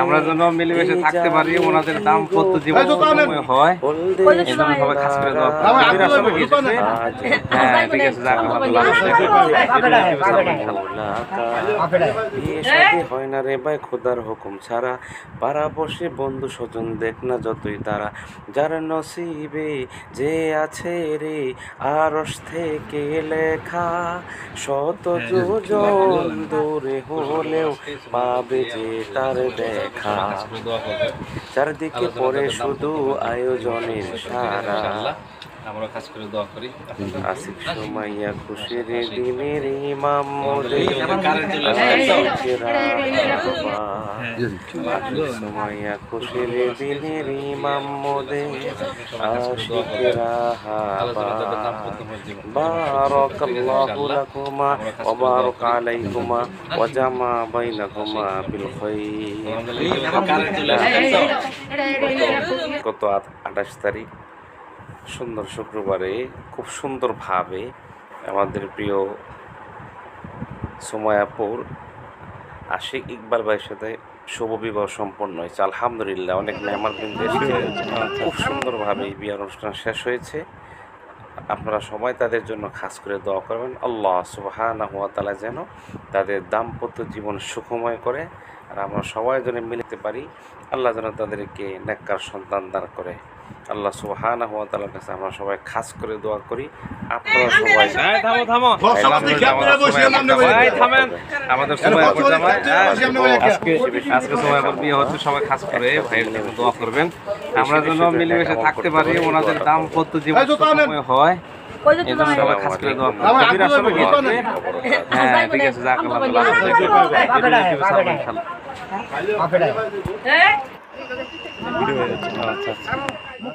আমরা যেন মিলেমিশে থাকতে পারি ওনাদের দাম্পত্য জীবন এই তো তাহলে- হয় সবাই খাস করে দোয়া করবেন আমার কবির আসলে কি দোকানে- এসেছে? হ্যাঁ ঠিক আছে যাক বিয়ে শাদী হয় না রে ভাই খোদার হুকুম ছাড়া পাড়া বসে বন্ধু স্বজন দেখ না যতই তারা যার নসিবে যে আছে রে আরস থেকে লেখা শত যোজন দূরে হলেও পাবে যে তার দেখা। চারদিকে পরে শুধু আয়োজনের সারা। আমরা খাস করে দোয়া করি। আসিক সময়া খুশির দিনের ইমাম কারেন্ট চলে আসছে, আশিকেরা হাবা। আসিক সময়া খুশির দিনের ইমাম মোদে আশিকেরা হাবা। بارك الله لكما وبارك عليكما وجمع بينكما بالخير কারেন্ট চলে আসছে গত আঠাশ তারিখ সুন্দর শুক্রবারে খুব সুন্দরভাবে আমাদের প্রিয় সোমায়াপুর আশিক ইকবাল ভাইয়ের সাথে শুভ বিবাহ সম্পন্ন হয়েছে। আলহামদুলিল্লাহ অনেক মেহমান কিন্তু এসেছিলেন খুব সুন্দরভাবে এই বিয়ের অনুষ্ঠান শেষ হয়েছে। আপনারা সবাই তাদের জন্য খাস করে দোয়া করবেন। আল্লাহ সুবাহানা হুয়া তালা যেন তাদের দাম্পত্য জীবন সুখময় করে। আর আমরা সবাই যেন মিলতে পারি। আল্লাহ যেন তাদেরকে নেককার সন্তান দান করে। আল্লাহ সুবাহানা তালার কাছে আমরা সবাই খাস করে দোয়া করি। আপনারা সবাই থামো থামো। থামেন। আমাদের সময়। আজকে আজকে সময় পর বিয়ে হচ্ছে সবাই খাস করে ভাইয়ের জন্য দোয়া করবেন। আমরা যেন মিলেমিশে থাকতে পারি ওনাদের দাম্পত্য জীবন এই তো তাহলে- সুখময় হয়? হ্যাঁ ঠিক আছে যাক আল্লাহ তাআলা ভালো রাখে। আচ্ছা আচ্ছা